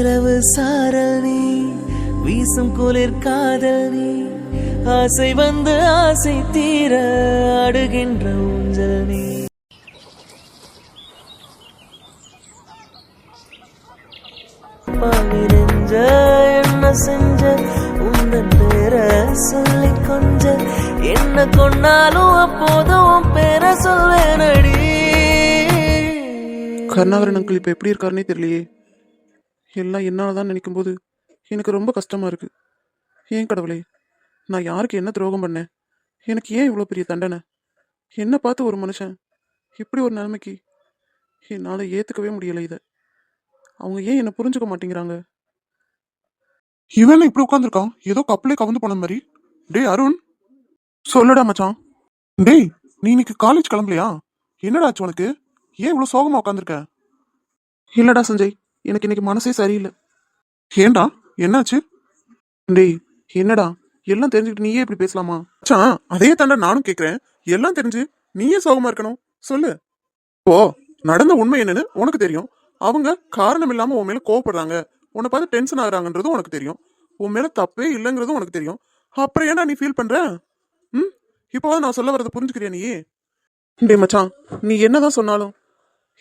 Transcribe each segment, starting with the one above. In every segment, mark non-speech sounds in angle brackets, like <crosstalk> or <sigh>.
இரவு சாரணி வீசும் குளிர் காதலி ஆசை வந்து ஆசை தீர அடுகின்ற ஊஞ்சல் நீ. பாவிரஞ்ச என்ன செஞ்ச? உந்தன் பேர சொல்லி கொஞ்ச. என்ன கொண்டாலும் அப்போதும் பேர சொல்வேனடி. கருணாகரன் அங்கிள் இப்போ எப்படி இருக்காருன்னே தெரியலையே. எல்லாம் என்னால் தான் நினைக்கும் போது எனக்கு ரொம்ப கஷ்டமா இருக்கு. ஏன் கடவுளே நான் யாருக்கு என்ன துரோகம் பண்ணேன்? எனக்கு ஏன் இவ்வளோ பெரிய தண்டனை? என்ன பார்த்து ஒரு மனுஷன் இப்படி ஒரு நிலைமைக்கு என்னால் ஏற்றுக்கவே முடியலை இதை. அவங்க ஏன் என்னை புரிஞ்சுக்க மாட்டேங்கிறாங்க? இவன் இப்படி உட்காந்துருக்கான் ஏதோ கப்பலே கவுந்து போன மாதிரி. டேய் அருண். சொல்லுடா மச்சான். டேய் நீ இன்னைக்கு காலேஜ் கிளம்பலையா? என்னடா ஆச்சு உனக்கு? ஏன் இவ்வளோ சோகமா உட்காந்துருக்க இல்லடா சஞ்சய். எனக்கு இன்னைக்கு மனசே சரியில்லை. ஏன்டா என்னாச்சு? டேய் என்னடா? எல்லாம் தெரிஞ்சுக்கிட்டு நீயே இப்படி பேசலாமா? மச்சான் அதே தாண்டா நானும் கேட்குறேன் எல்லாம் தெரிஞ்சு நீயே சோகமா இருக்கணும். சொல்லு. ஓ நடந்த உண்மை என்னன்னு உனக்கு தெரியும். அவங்க காரணம் இல்லாம உன் மேல கோவப்படுறாங்க. உன்னை பார்த்து டென்ஷன் ஆகுறாங்கன்றதும் உனக்கு தெரியும். உன் மேல தப்பே இல்லைங்கிறதும் உனக்கு தெரியும். அப்புறம் ஏன்டா நீ ஃபீல் பண்ற? ம்? இப்போ நான் சொல்ல வரதை புரிஞ்சுக்கிறியா நீ? டே மச்சான் நீ என்னதான் சொன்னாலும்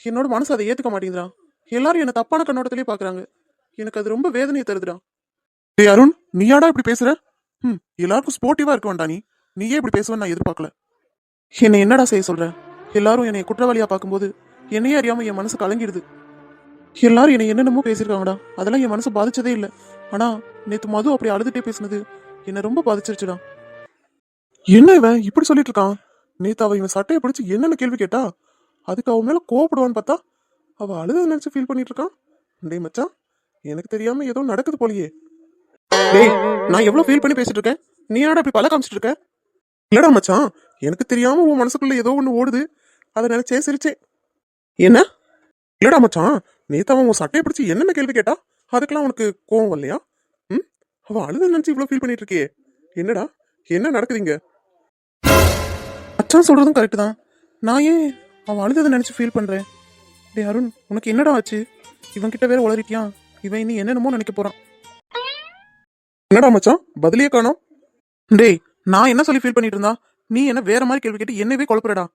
என்னோட மனசு அதை ஏத்துக்க மாட்டேங்கிறான் எல்லாரும் என்ன தப்பான கண்ணோட்டத்திலே பாக்குறாங்க. எனக்கு அது ரொம்ப வேதனையை தருதுடா. டே அருண் நீயாடா இப்படி பேசுற? ம் எல்லாருக்கும் ஸ்போர்ட்டிவா இருக்க வேண்டாம் நீ. நீயே இப்படி பேசுவேன்னு நான் எதிர்பார்க்கல. என்னை என்னடா செய்ய சொல்ற? எல்லாரும் என்னை குற்றவாளியா பார்க்கும்போது என்னையே அறியாம என் மனசு கலங்கிடுது. எல்லாரும் என்னை என்னென்னமோ பேசியிருக்காங்கடா. அதெல்லாம் என் மனசு பாதிச்சதே இல்லை. ஆனா நேத்து மது அப்படி அழுதுட்டே பேசினது என்னை ரொம்ப பாதிச்சிருச்சுடா. என்ன இவன்? இப்படி சொல்லிட்டு இருக்கான்? நேத்து அவ இவன் சட்டையை பிடிச்சி என்னென்ன கேள்வி கேட்டா? அதுக்கு அவன் மேல கோவப்படுவான்னு பார்த்தா அவள் அழுத நினச்சி ஃபீல் பண்ணிட்டு இருக்கான் டேய் மச்சான் எனக்கு தெரியாமல் ஏதோ நடக்குது போலயே. டேய் நான் எவ்வளோ ஃபீல் பண்ணி பேசிட்டு இருக்கேன் நீ என்னடா இப்படி பல காமிச்சிட்டு இருக்க? இல்லடா மச்சான் எனக்கு தெரியாமல் உன் மனசுக்குள்ளே ஏதோ ஒன்று ஓடுது. அதை நினைச்சே சிரிச்சேன். என்ன? இல்லடா மச்சான் நேத்து அவன் உன் சட்டையை பிடிச்சி என்னென்ன கேள்வி கேட்டா? அதுக்கெல்லாம் உனக்கு கோவம் இல்லையா ம்? அவள் அழுத நினச்சி இவ்வளோ ஃபீல் பண்ணிட்டு இருக்கியே என்னடா என்ன நடக்குதுங்க மச்சான் சொல்கிறதும் கரெக்டு தான். நான் ஏன் அவன் அழுததை நினச்சி ஃபீல் பண்ணுறேன் டேய் அருண் உனக்கு என்னடா ஆச்சு? இவன்கிட்ட வேற உளறிட்டியா? இவன் இனி என்னென்னமோ நினைக்க போறான். என்னடா மச்சான் பதிலியே காணோம். டேய் நான் என்ன சொல்லி ஃபீல் பண்ணிட்டு இருந்தா? நீ என்ன வேற மாதிரி கேள்வி கேட்டு என்னவே குழப்பறடா.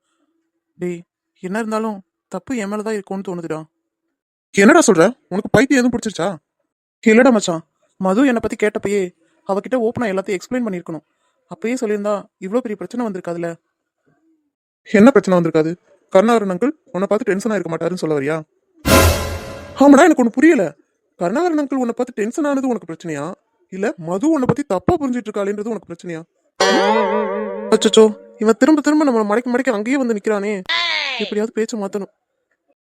டேய் என்ன இருந்தாலும் தப்பு என் மேலதான் இருக்கும்னு தோணுதுடா. என்னடா சொல்ற? உனக்கு பைத்தியம் எதுவும் பிடிச்சிருச்சா? இல்லடா மச்சான் மது என்னை பத்தி கேட்டப்பயே அவகிட்ட ஓப்பனா எல்லாத்தையும் எக்ஸ்பிளைன் பண்ணிருக்கணும் அப்பயே சொல்லியிருந்தா இவ்வளோ பெரிய பிரச்சனை வந்திருக்காதுல்ல என்ன பிரச்சனை வந்திருக்காது? கருணாகரன் அங்கிள் உன்னை பார்த்து டென்ஷன் இருக்க மாட்டாருன்னு சொல்ல வரியா? ஆமாடா எனக்கு ஒன்று புரியல. கருணாகரன் அங்கிள் உன்னை பார்த்து டென்ஷன் ஆனது உனக்கு பிரச்சனையா? இல்ல மது உன்னை பத்தி தப்பா புரிஞ்சிட்டு இருக்காளேன்றது உனக்கு பிரச்சனையா? அச்சோ இவன் திரும்ப திரும்ப நம்மளை மடக்கி மடக்கி அங்கேயே வந்து நிக்கிறானே. எப்படியாவது பேச்ச மாத்தணும்.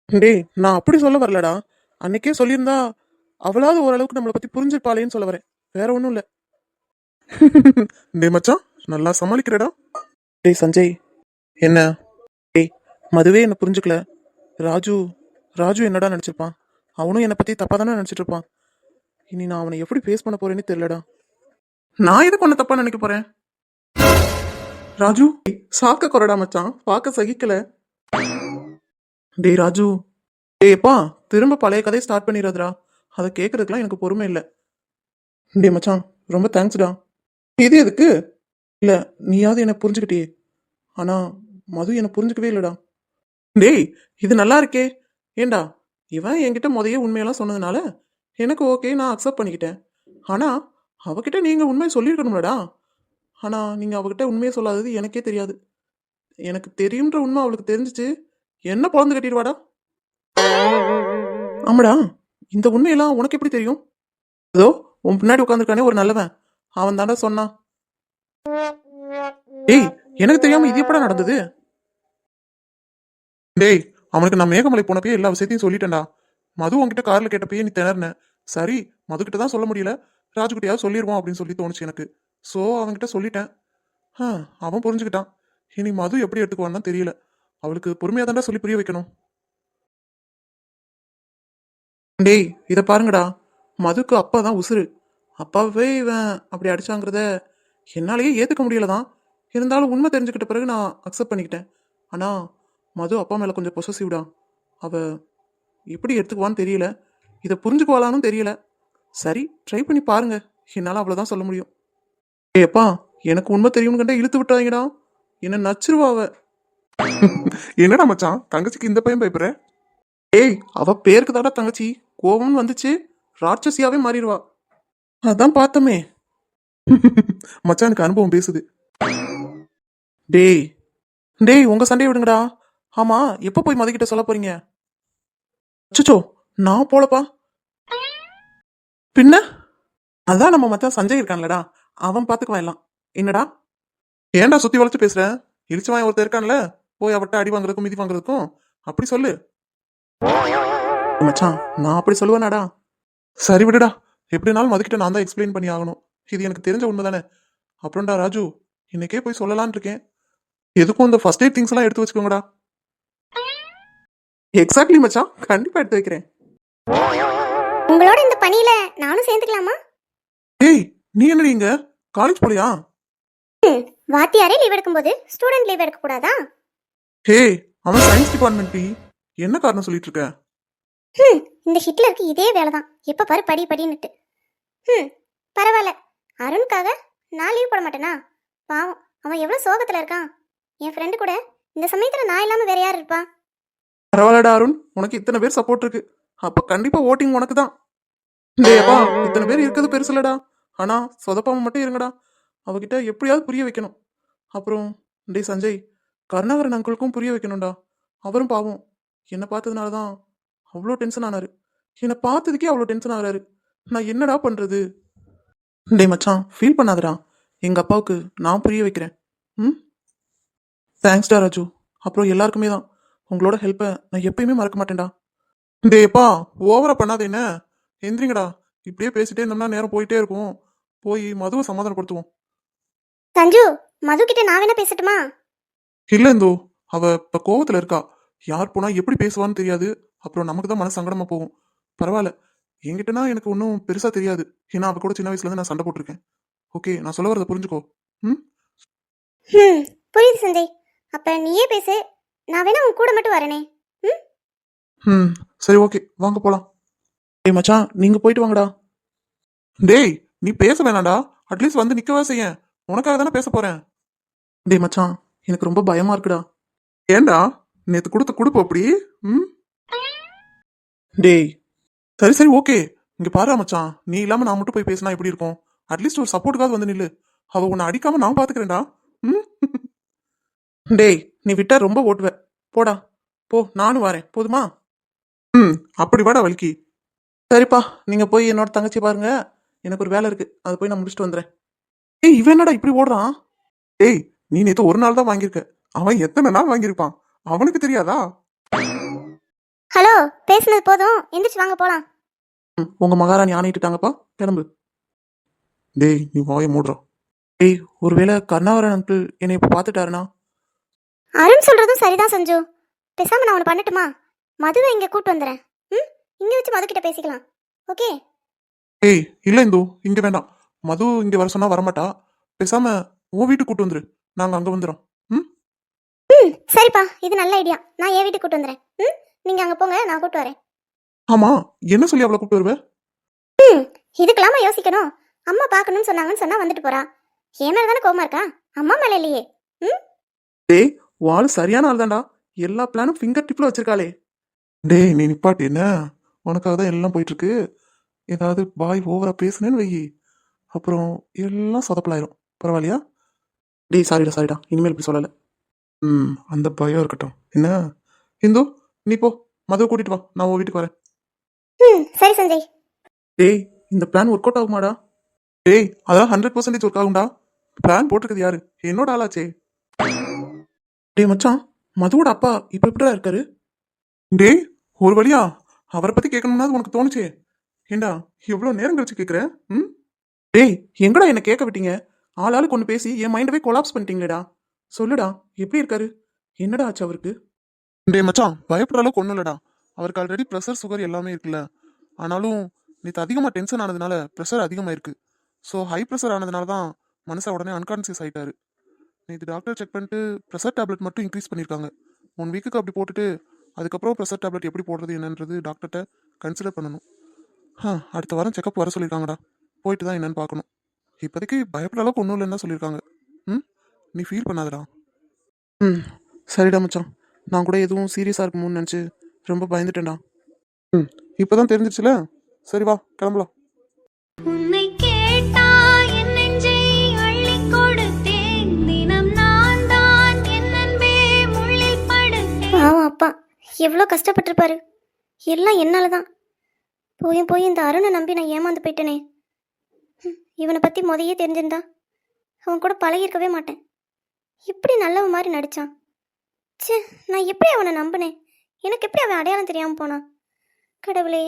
டேய் நான் அப்படி சொல்ல வரலடா. அன்னைக்கே சொல்லியிருந்தா அவளாவது ஓரளவுக்கு நம்மளை பத்தி புரிஞ்சிருப்பாளேன்னு சொல்ல வரேன். வேற ஒன்றும் இல்ல. <laughs> டேய் மச்சான் நல்லா சமாளிக்கிறடா. டேய் சஞ்சய் என்ன? மதுவே என்ன புரிஞ்சுக்கல. ராஜு ராஜு என்னடா நினச்சிருப்பான்? அவனும் என்னை பற்றி தப்பாக தானே நினைச்சிட்டு இருப்பான். இனி நான் அவனை எப்படி ஃபேஸ் பண்ண போறேன்னு தெரியலடா. நான் எது பண்ண தப்பா நினைக்க போறேன்? ராஜு சாக்க குறடா மச்சான். பார்க்க சகிக்கல. டேய் ராஜு. டேய்ப்பா திரும்ப பழைய கதையை ஸ்டார்ட் பண்ணிடாதடா அதை கேட்கறதுக்குலாம் எனக்கு பொறுமை இல்லை. டேய் மச்சான் ரொம்ப தேங்க்ஸ்டா இது எதுக்கு? இல்லை நீயாவது என்னை புரிஞ்சுக்கிட்டியே. ஆனால் மது என்னை புரிஞ்சுக்கவே இல்லைடா. டேய் இது நல்லா இருக்கே. ஏண்டா இவன் என்கிட்ட முதைய உண்மையெல்லாம் சொன்னதுனால எனக்கு ஓகே நான் அக்செப்ட் பண்ணிக்கிட்டேன். ஆனால் அவகிட்ட நீங்கள் உண்மையை சொல்லியிருக்கணும்லடா. ஆனால் நீங்கள் அவகிட்ட உண்மையை சொல்லாதது எனக்கே தெரியாது. எனக்கு தெரியுன்ற உண்மை அவளுக்கு தெரிஞ்சுச்சு. என்ன பிறந்து கட்டிடுவாடா? ஆமாடா இந்த உண்மையெல்லாம் உனக்கு எப்படி தெரியும்? ஏதோ உன் பின்னாடி உட்காந்துருக்கானே ஒரு நல்லவன். அவன் தாண்டா சொன்னான். டேய் எனக்கு தெரியாம இது எப்படா நடந்தது? டேய் அவனுக்கு நான் மேகமலை போனப்பயே எல்லா விஷயத்தையும் சொல்லிட்டேன்டா. மது உன்கிட்ட கார்ல கேட்டப்பயே நீ திணறின. சரி மது கிட்ட தான் சொல்ல முடியல. ராஜுகிட்டயாவது சொல்லிடுவோம் அப்படின்னு சொல்லி தோணுச்சு எனக்கு. ஸோ அவன்கிட்ட சொல்லிட்டேன். ஆ அவன் புரிஞ்சுக்கிட்டான். இனி மது எப்படி எடுத்துக்குவான்னு தெரியல. அவளுக்கு பொறுமையாக தாண்டா சொல்லி புரிய வைக்கணும். டேய் இதை பாருங்கடா. மதுக்கு அப்பா தான் உசுரு அப்பாவே இவன் அப்படி அடிச்சாங்கிறத என்னாலேயே ஏற்றுக்க முடியலதான். இருந்தாலும் உண்மை தெரிஞ்சுக்கிட்ட பிறகு நான் அக்செப்ட் பண்ணிக்கிட்டேன். ஆனால் மது அப்பா மேலே கொஞ்சம் பொசசிவ்டா அவ எப்படி எடுத்துக்குவான்னு தெரியல. இதை புரிஞ்சுக்குவாளான்னு தெரியல. சரி ட்ரை பண்ணி பாருங்க. என்னால் அவ்வளோதான் சொல்ல முடியும். ஏப்பா எனக்கு உண்மை தெரியும்னு கண்டே இழுத்து விட்டாங்கடா என்ன நச்சிருவா அவ. என்னடா மச்சான் தங்கச்சிக்கு இந்த பையன் பயப்படுற? ஏய் அவ பேருக்கு தாடா தங்கச்சி. கோபம்னு வந்துச்சு. ராட்சசியாவே மாறிடுவா. அதான் பார்த்தமே. மச்சானுக்கு அனுபவம் பேசுது. டேய் டேய் உங்க சண்டையை விடுங்கடா. ஆமா எப்போ போய் மதிக்கிட்ட சொல்ல போறீங்க? அச்சோ நான் போலப்பா. பின்ன? அதான் நம்ம மச்சான் சஞ்சய் இருக்கான்லடா. அவன் பாத்துக்குவான் எல்லாம். என்னடா? ஏன்டா சுத்தி வளைச்சு பேசுற? இழிச்சவன் ஒருத்தர் இருக்கான்ல. போய் அவட்ட அடி வாங்குறதுக்கும் மிதி வாங்குறதுக்கும். அப்படி சொல்லு. மச்சான் நான் அப்படி சொல்லுவேனாடா. சரி விடுடா. எப்படினாலும் மதுக்கிட்ட நான் தான் எக்ஸ்பிளைன் பண்ணி ஆகணும். இது எனக்கு தெரிஞ்ச உண்மை தானே அப்புறம்டா ராஜு இன்னைக்கே போய் சொல்லலான் இருக்கேன். எதுக்கும் இந்த ஃபர்ஸ்ட் எய்ட் திங்ஸ் எல்லாம் எடுத்து வச்சுக்கோங்கடா. எக்ஸாக்ட்லி மச்சான். கண்டிப்பா எடுத்து வைக்கிறேன். உங்களோட இந்த பணியில நானும் சேர்ந்துக்கலாமா? ஏய் நீ என்ன நீங்க காலேஜ் போலியா ம், வாத்தியாரே லீவ் எடுக்கும்போது ஸ்டூடெண்ட் லீவ் எடுக்க கூடாதா ஹே அவன் சயின்ஸ் டிபார்ட்மெண்ட் பி என்ன காரணம் சொல்லிட்டு இருக்க? ம், இந்த ஹிட்லருக்கு இதே வேலை தான் எப்போ பாரு படி படின்னுட்டு. ம் பரவாயில்ல. அருணுக்காக நான் லீவ் போட மாட்டேனா? பாவம் அவன் எவ்வளோ சோகத்தில் இருக்கான். என் ஃப்ரெண்டு கூட இந்த சமயத்தில் நான் இல்லாமல் வேற யார் இருப்பா? பரவாயில்லடா அருண் உனக்கு இத்தனை பேர் சப்போர்ட் இருக்கு. அப்ப கண்டிப்பா ஓட்டிங் உனக்கு தான் டேப்பா இத்தனை பேர் இருக்கிறது பெருசு இல்லடா ஆனா சொதப்பாம மட்டும் இருங்கடா. அவகிட்ட எப்படியாவது புரிய வைக்கணும். அப்புறம் டேய் சஞ்சய் கருணாகரன் அங்கிளுக்கும் புரிய வைக்கணும்டா. அவரும் பாவம். என்னை பார்த்ததுனால தான் அவ்வளோ டென்ஷன் ஆனாரு. என்னை பார்த்ததுக்கே அவ்வளோ டென்ஷன் ஆகிறாரு. நான் என்னடா பண்றது? டேய் மச்சான் ஃபீல் பண்ணாதடா. எங்க அப்பாவுக்கு நான் புரிய வைக்கிறேன். ம்? தேங்க்ஸ்டா ராஜு. அப்புறம் எல்லாருக்குமே தான் உங்களோட ஹெல்ப்பை நான் எப்பயுமே மறக்க மாட்டேன்டா. டேப்பா ஓவரா பண்ணாத என்ன? எந்திரிங்கடா. இப்படியே பேசிட்டே இருந்தோம்னா நேரம் போயிட்டே இருக்கும். போய் மதுவை சமாதானப்படுத்துவோம். சஞ்சு மது கிட்ட நான் வேணா பேசட்டுமா? இல்ல இந்தோ. அவ இப்ப கோவத்துல இருக்கா. யார் போனா எப்படி பேசுவான்னு தெரியாது. அப்புறம் நமக்கு தான் மன சங்கடமா போகும். பரவாயில்ல. என்கிட்டனா எனக்கு ஒன்றும் பெருசா தெரியாது. ஏன்னா அவ கூட சின்ன வயசுல இருந்து நான் சண்டை போட்டிருக்கேன். ஓகே நான் சொல்ல வரதை புரிஞ்சுக்கோ. ம்? புரியுது சஞ்சய். அப்போ நீயே பேசு. நான் வேணா உன் கூட மட்டும் வரனே. ம்? ம் சரி ஓகே. வாங்க போலாம். டேய் மச்சான் நீங்க போயிட்டு வாங்கடா. டேய் நீ பேச வேணாம்டா. அட்லீஸ்ட் வந்து நிக்கவே செய்ய. உனக்காக தானே பேச போறேன். டேய் மச்சான் எனக்கு ரொம்ப பயமா இருக்குடா. ஏன்டா? நேத்து கொடுத்த கொடுப்பு அப்படி? ம்? டேய் சரி சரி ஓகே. இங்க பாரு மச்சான். நீ இல்லாம நான் மட்டும் போய் பேசினா எப்படி இருக்கும்? அட்லீஸ்ட் ஒரு சப்போர்ட்டுக்காவது வந்து நில்லு. அவ உன்னை அடிக்காம நான் பாத்துக்கிறேன்டா. ம்? <laughs> டேய் நீ விட்டா ரொம்ப ஓட்டுவ. போடா. போ நானும் வரேன். போதுமா? ம் அப்படி வாடா வல்கி. சரிப்பா நீங்க போய் என்னோட தங்கச்சி பாருங்க. எனக்கு ஒரு வேலை இருக்கு. அதை போய் நான் முடிச்சுட்டு வந்துடுறேன் ஏய் இவன் என்னடா இப்படி ஓடுறான்? ஏய் நீ நேத்து ஒரு நாள் தான் வாங்கியிருக்க. அவன் எத்தனை நாள் வாங்கியிருப்பான்? அவனுக்கு தெரியாதா? ஹலோ பேசுனது போதும். எந்திரிச்சு வாங்க போலாம். ம், உங்க மகாராணி ஆணையிட்டுட்டாங்கப்பா கிளம்பு. டேய் நீ வாய மூடுறா. ஏய் ஒருவேளை கருணாகரன் அங்கிள் என்னை இப்போ பார்த்துட்டாருனா அருண் சொல்றதும் சரிதான் சஞ்சு. பேசாம நான் ஒன்று பண்ணட்டுமா? மதுவை இங்க கூட்டு வந்துடுறேன் ம்? இங்க வச்சு மது கிட்ட பேசிக்கலாம். ஓகே? ஏய் இல்ல இந்து இங்க வேண்டாம் மது இங்க வர சொன்னா வரமாட்டா. பேசாம உன் வீட்டுக்கு கூட்டு வந்துரு. நாங்க அங்க வந்துடும் ம்? ம் சரிப்பா. இது நல்ல ஐடியா. நான் என் வீட்டுக்கு கூட்டு வந்துடுறேன் ம்? நீங்க அங்க போங்க நான் கூட்டு வரேன். ஆமா என்ன சொல்லி அவளை கூப்பிட்டு வருவ? ம் இதுக்கெல்லாமா யோசிக்கணும்? அம்மா பார்க்கணும்னு சொன்னாங்கன்னு சொன்னா வந்துட்டு போறா. என் மேல தானே கோவமா இருக்கா? அம்மா மேல இல்லையே. ம்? டேய் வாள் சரியான ஆள் தான்டா எல்லா பிளானும் ஃபிங்கர் டிப்ல வச்சிருக்காளே. டேய் நீ நிப்பாட்டு என்ன? உனக்காக தான் எல்லாம் போயிட்டு இருக்கு ஏதாவது பாய் ஓவரா பேசுனேன்னு வை அப்புறம் எல்லாம் சொதப்பலாயிரும். பரவாயில்லையா? டேய் சாரிடா சாரிடா இனிமேல் இப்படி சொல்லலை. ம் அந்த பயம் இருக்கட்டும். என்ன? இந்து நீ போ. மதுவை கூட்டிட்டு வா. நான் உன் வீட்டுக்கு வரேன். ம் சரி சஞ்சய். டேய் இந்த பிளான் ஒர்க் அவுட் ஆகுமாடா? டேய் அதான் ஹண்ட்ரட் பர்சன்டேஜ் ஒர்க் ஆகும்டா. பிளான் போட்டிருக்குது யாரு? என்னோட ஆளாச்சே. டே மச்சான் மதுவோட அப்பா இப்ப எப்படிடா இருக்காரு? டேய் ஒரு வழியா? அவரை பத்தி கேட்கணும்னா உனக்கு தோணுச்சே. ஏண்டா எவ்வளோ நேரம் கழிச்சு கேக்குற? ம்? டேய் எங்கடா என்னை கேட்க விட்டீங்க? ஆளாளுக்கு ஒன்று பேசி என் மைண்டவே கொலாப்ஸ் பண்ணிட்டீங்களேடா. சொல்லுடா எப்படி இருக்காரு? என்னடா ஆச்சு அவருக்கு? டே மச்சான் பயப்படுற அளவுக்கு ஒன்றும் இல்லைடா. அவருக்கு ஆல்ரெடி ப்ரெஷர் சுகர் எல்லாமே இருக்குல்ல. ஆனாலும் நேற்று அதிகமாக டென்ஷன் ஆனதுனால ப்ரெஷர் அதிகமாக இருக்குது ஸோ ஹை ப்ரெஷர் ஆனதுனால தான் மனுஷன் உடனே அன்கான்சியஸ் ஆகிட்டாரு நேற்று டாக்டர் செக் பண்ணிட்டு ப்ரெஷர் டேப்லெட் மட்டும் இன்க்ரீஸ் பண்ணியிருக்காங்க ஒன் வீக்குக்கு அப்படி போட்டுட்டு அதுக்கப்புறம் ப்ரெஷர் டேப்லெட் எப்படி போடுறது என்னன்றது டாக்டர்கிட்ட கன்சிடர் பண்ணணும். ஆ அடுத்த வாரம் செக்கப் வர சொல்லியிருக்காங்கடா போயிட்டு தான் என்னன்னு பார்க்கணும். இப்போதைக்கு பயப்பட அளவுக்கு ஒன்றும் இல்லைன்னு தான் சொல்லியிருக்காங்க ம்? நீ ஃபீல் பண்ணாதடா. ம் சரிடா மச்சான். நான் கூட எதுவும் சீரியஸாக இருக்குமோன்னு நினச்சி ரொம்ப பயந்துட்டேன்டா. ம் இப்போ தான் தெரிஞ்சிருச்சுல? சரி வா கிளம்பலாம். எவ்வளோ கஷ்டப்பட்டிருப்பாரு? எல்லாம் என்னால் தான் போயும் போய் இந்த அருணை நம்பி நான் ஏமாந்து போயிட்டேனே. இவனை பற்றி முதையே தெரிஞ்சிருந்தா அவன் கூட பழகிருக்கவே மாட்டேன். இப்படி நல்லவன் மாதிரி நடித்தான் ச்சே நான் எப்படி அவனை நம்பினேன்? எனக்கு எப்படி அவன் அடையாளம் தெரியாமல் போனான்? கடவுளே.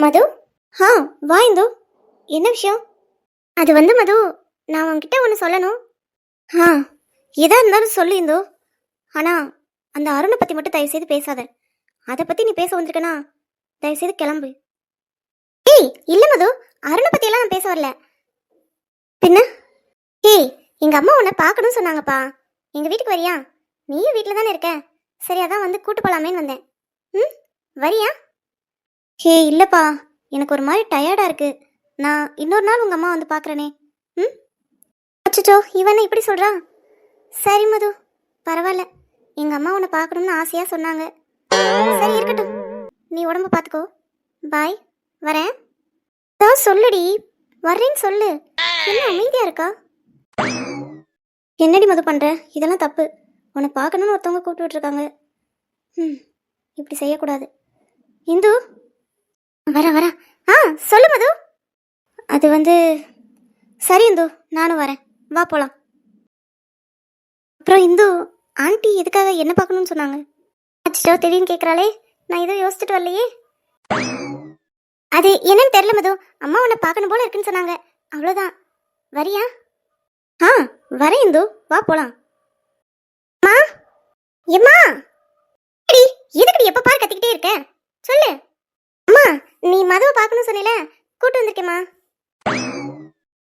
மது? ஆ வா இந்து. என்ன விஷயம்? அது வந்து மது நான் உன்கிட்ட ஒன்று சொல்லணும். ஆ எதா இருந்தாலும் சொல்லு இந்து. ஆனால் அந்த அருணை பற்றி மட்டும் தயவு செய்து பேசாத. அதை பற்றி நீ பேச வந்திருக்கனா? தயவு செய்து கிளம்பு. ஏய் இல்லை மது. அருணை பற்றியெல்லாம் நான் பேச வரல. பின்ன? ஏய் எங்கள் அம்மா உன்னை பார்க்கணும்னு சொன்னாங்கப்பா. எங்கள் வீட்டுக்கு வரியா? நீயும் வீட்டில் தானே இருக்க? சரி அதான் வந்து கூட்டு போகலாமேன்னு வந்தேன். ம்? வரியா? ஹே இல்லைப்பா. எனக்கு ஒரு மாதிரி டயர்டாக இருக்குது நான் இன்னொரு நாள் உங்கள் அம்மா வந்து பார்க்குறேனே. ம்? அச்சோ இவனை இப்படி சொல்கிறான் சரி மது. பரவாயில்ல. எங்க அம்மா உன்னை பார்க்கணும்னு ஆசையா சொன்னாங்க. சரி இருக்கட்டும். நீ உடம்ப பார்த்துக்கோ. பாய் வரேன். தான் சொல்லுடி. வர்றேன்னு சொல்லு. என்ன அமைதியா இருக்கா? என்னடி மது பண்ற? இதெல்லாம் தப்பு. உன்னை பார்க்கணும்னு ஒருத்தவங்க கூப்பிட்டு இருக்காங்க ம் இப்படி செய்யக்கூடாது. இந்து? வர வர. ஆ சொல்லு மது. அது வந்து சரி இந்து நானும் வரேன். வா போலாம். அப்புறம் இந்து ஆண்டி எதுக்காக என்ன பார்க்கணும்னு சொன்னாங்க? அச்சோ திடீர்னு கேட்குறாளே நான் எதுவும் யோசிச்சுட்டு வரலையே. அது என்னன்னு தெரியல மது. அம்மா உன்னை பார்க்கணும் போல இருக்குன்னு சொன்னாங்க. அவ்வளோதான் வரியா? ஆ வரேன் இந்து. வா போலாம். அம்மா? எம்மா? எதுக்கு எதுக்குடி எப்ப பாரு கத்திக்கிட்டே இருக்க? சொல்லு. அம்மா நீ மதுவை பார்க்கணும்னு சொன்னில. கூட்டு வந்திருக்கேம்மா.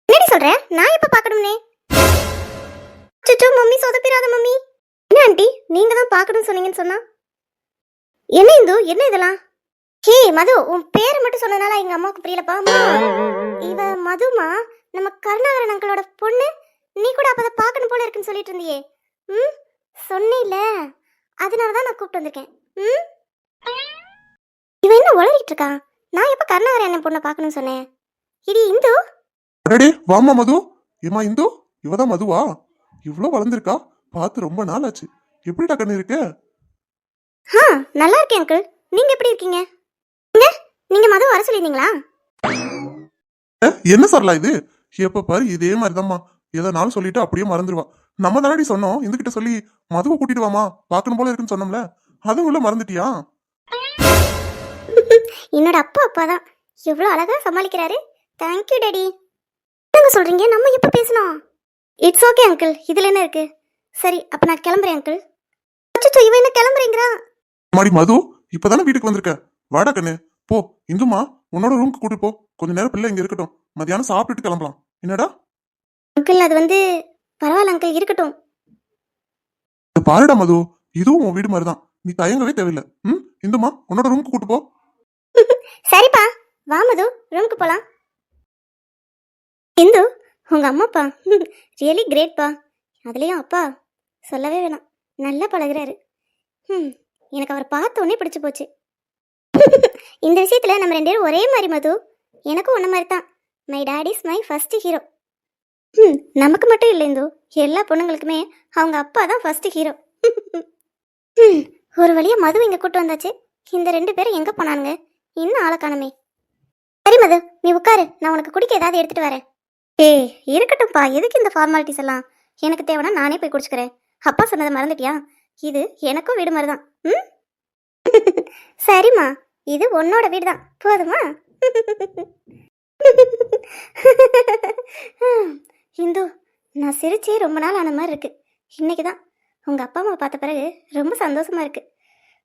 என்னடி சொல்ற? நான் எப்ப பார்க்கணும்னே? அச்சோ மம்மி சொதப்பிராத மம்மி. என்ன ஆண்டி? நீங்க தான் பார்க்கணும்னு சொன்னீங்கன்னு சொன்னா? என்ன இந்து? என்ன இதெல்லாம்? ஹே மது உன் பேரை மட்டும் சொன்னதுனால எங்க அம்மாவுக்கு புரியலப்பா. இவ மதுமா? நம்ம கருணாகரன் அங்கிளோட பொண்ணு? நீ கூட அப்பதான் பார்க்கணும் போல இருக்குன்னு சொல்லிட்டு இருந்தியே. ம்? சொன்னீல அதனால தான் நான் கூப்பிட்டு வந்திருக்கேன். ம்? இவன் என்ன உளறிட்டு இருக்கான் நான் எப்ப கருணாகரன் அண்ணன் பொண்ணை பார்க்கணும்னு சொன்னேன்? இது இந்து? அடடே வாமா மது. ஏமா இந்து? இவதான் மதுவா? இவ்வளோ வளர்ந்துருக்கா? பார்த்து ரொம்ப நாள் ஆச்சு எப்படிடா கண்ணு இருக்க? ஆ நல்லா இருக்கேன் அங்கிள் நீங்க எப்படி இருக்கீங்க? நீங்க நீங்க மது வர சொல்லியிருந்தீங்களா? ஏ, என்ன சொல்லலாம் இது? எப்ப பாரு இதே மாதிரிதாம்மா. எதனாலும் சொல்லிட்டு அப்படியே மறந்துடுவா நம்ம தானடி சொன்னோம் இந்துகிட்ட சொல்லி மதுவை கூட்டிட்டு வாமா பார்க்கணும் போல இருக்குன்னு சொன்னோம்ல. அதுவும் உள்ள மறந்துட்டியா? என்னோட அப்பா அப்பா தான். எவ்வளோ அழகா சமாளிக்கிறாரு. தேங்க்யூ டேடி என்னங்க சொல்றீங்க? நம்ம எப்போ பேசணும் இட்ஸ் ஓகே அங்கிள் இதுல என்ன இருக்கு? சரி அப்ப நான் கிளம்புறேன் அங்கிள் அச்சோ இவன் என்ன கிளம்புறீங்களா? மாடி மது இப்பதானே வீட்டுக்கு வந்திருக்க? வாடா கண்ணு. போ இந்துமா உன்னோட ரூமுக்கு கூட்டி போ. கொஞ்ச நேரம் பிள்ளை இங்க இருக்கட்டும். மத்தியானம் சாப்பிட்டுட்டு கிளம்பலாம். என்னடா? அங்கிள் அது வந்து பரவாயில்ல அங்கிள் இருக்கட்டும். இது பாருடா மது. இதுவும் உன் வீடு மாதிரிதான். நீ தயங்கவே தேவையில்லை. ம் இந்துமா உன்னோட ரூமுக்கு கூட்டு போ. <laughs> சரிப்பா. வா மது. ரூமுக்கு போலாம். இந்து உங்க அம்மாப்பா. <laughs> ரியலி கிரேட்ப்பா அதுலயும் அப்பா. சொல்லவே வேணாம். நல்லா பழகுறாரு. ம் எனக்கு அவர் பார்த்தோன்னே பிடிச்சி போச்சு. இந்த விஷயத்தில் நம்ம ரெண்டு பேரும் ஒரே மாதிரி மது. எனக்கும் ஒன்று மாதிரி தான். My dad is my first hero ம் நமக்கு மட்டும் இல்லை இந்து. எல்லா பொண்ணுங்களுக்குமே அவங்க அப்பா தான் ஃபஸ்ட்டு ஹீரோ ம் ஒரு வழியாக மது இங்கே கூட்டு வந்தாச்சு. இந்த ரெண்டு பேரும் எங்கே போனானுங்க? இன்னும் ஆளை காணுமே. சரி மது நீ உட்காரு. நான் உனக்கு குடிக்க ஏதாவது எடுத்துகிட்டு வரேன். ஏய் இருக்கட்டும்ப்பா. எதுக்கு இந்த ஃபார்மாலிட்டிஸ் எல்லாம்? எனக்கு தேவைன்னா நானே போய் குடிச்சுக்கிறேன். அப்பா சொன்னதை மறந்துட்டியா? இது எனக்கும் வீடு மாதிரி தான் ம்? <laughs> சரிம்மா. இது உன்னோட வீடு தான் போதுமா? <laughs> இந்து நான் சிரிச்சே ரொம்ப நாள் ஆன மாதிரி இருக்கு. இன்னைக்கு தான் உங்கள் அப்பா அம்மா பார்த்த பிறகு ரொம்ப சந்தோஷமா இருக்கு.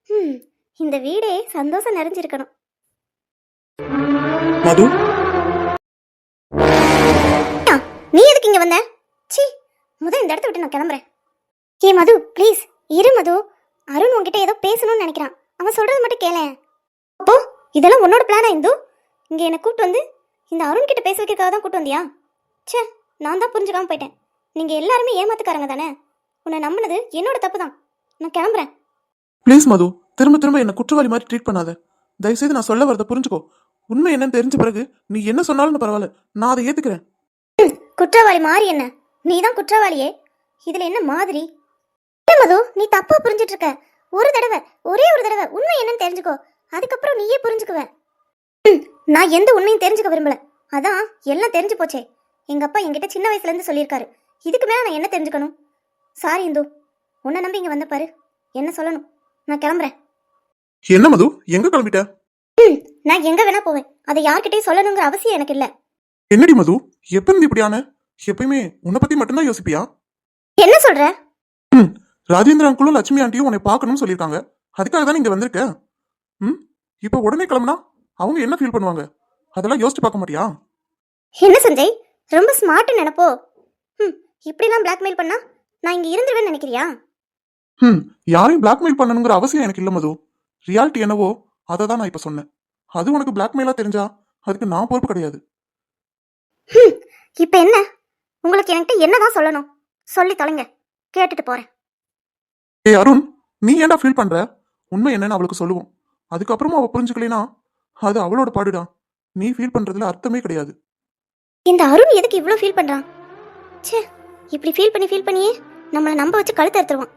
ம் இந்த வீடே சந்தோஷம் நிறைஞ்சிருக்கணும். மது? நீ எதுக்கு இங்க வந்த? சி முத இந்த இடத்த விட்டு நான் கிளம்புறேன். ஏ மது ப்ளீஸ் இரு மது. அருண் உன்கிட்ட ஏதோ பேசணும்னு நினைக்கிறான். அவன் சொல்றது மட்டும் கேளேன் அப்போ இதெல்லாம் உன்னோட பிளானா இந்து? இங்க என்னை கூட்டு வந்து இந்த அருண் கிட்ட பேச வைக்கிறதுக்காக தான் கூட்டு வந்தியா? ச்சே நான் தான் புரிஞ்சுக்காம போயிட்டேன். நீங்க எல்லாருமே ஏமாத்துக்காரங்க தானே? உன்னை நம்பினது என்னோட தப்பு தான். நான் கிளம்புறேன். ப்ளீஸ் மது திரும்ப திரும்ப என்ன குற்றவாளி மாதிரி ட்ரீட் பண்ணாத. தயவுசெய்து நான் சொல்ல வரத புரிஞ்சுக்கோ. உண்மை என்னன்னு தெரிஞ்ச பிறகு நீ என்ன சொன்னாலும் பரவாயில்ல. நான் அதை ஏத்துக்கிறேன். குற்றவாளி மாறி என்ன? நீ தான் குற்றவாளியே? இதுல என்ன மாதிரி? மது நீ தப்பா புரிஞ்சிட்டு இருக்க ஒரு தடவை ஒரே ஒரு தடவை உண்மை என்னன்னு தெரிஞ்சுக்கோ. அதுக்கப்புறம் நீயே புரிஞ்சுக்குவ. நான் எந்த உண்மையும் தெரிஞ்சுக்க விரும்பல. அதான் எல்லாம் தெரிஞ்சு போச்சே. எங்க அப்பா என்கிட்ட சின்ன வயசுல இருந்து சொல்லியிருக்காரு. இதுக்கு மேல நான் என்ன தெரிஞ்சுக்கணும்? சாரி இந்து. உன்னை நம்பி இங்க வந்த பாரு. என்ன சொல்லணும்? நான் கிளம்புறேன். என்ன மது? எங்க கிளம்பிட்ட? நான் எங்க வேணா போவேன். அதை யார்கிட்டயும் சொல்லணுங்கிற அவசியம் எனக்கு இல்ல. என்னடி மது? எப்ப இருந்து இப்படியான? எப்பயுமே உன்னை பத்தி மட்டும்தான் யோசிப்பியா? என்ன சொல்ற? ராஜேந்திர அங்குளும் லட்சுமி ஆண்டியும் உன்னை பார்க்கணும்னு சொல்லியிருக்காங்க. அதுக்காக தான் இங்க வந்திருக்க? ம்? இப்போ உடனே கிளம்புனா அவங்க என்ன ஃபீல் பண்ணுவாங்க? அதெல்லாம் யோசிச்சு பார்க்க மாட்டியா? என்ன சஞ்சய்? ரொம்ப ஸ்மார்ட் நினைப்போ? ம் இப்படிலாம் பிளாக்மெயில் பண்ணா நான் இங்க இருந்துருவேன்னு நினைக்கிறியா? ம் யாரையும் பிளாக்மெயில் பண்ணணுங்கிற அவசியம் எனக்கு இல்ல மது. ரியாலிட்டி என்னவோ அதை தான் நான் இப்ப சொன்னேன். அது உனக்கு பிளாக்மெயிலா தெரிஞ்சா அதுக்கு நான் பொறுப்பு கிடையாது. இப்போ என்ன? உங்களுக்கு என்கிட்ட என்னதான் சொல்லணும்? சொல்லி தொலைங்க. கேட்டுட்டு போறேன். ஏ அருண் நீ ஏன்டா ஃபீல் பண்ற? உண்மை என்னன்னு அவளுக்கு சொல்லுவோம். அதுக்கப்புறமா அவ புரிஞ்சுக்கலைனா அது அவளோட பாடுடா. நீ ஃபீல் பண்றதுல அர்த்தமே கிடையாது. இந்த அருண் எதுக்கு இவ்வளோ ஃபீல் பண்றான்? ச்சே இப்படி ஃபீல் பண்ணி ஃபீல் பண்ணியே நம்மளை நம்ப வச்சு கழுத்து எடுத்துருவான்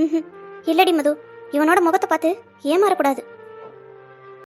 ம் இல்லடி மது இவனோட முகத்தை பார்த்து ஏமாறக்கூடாது.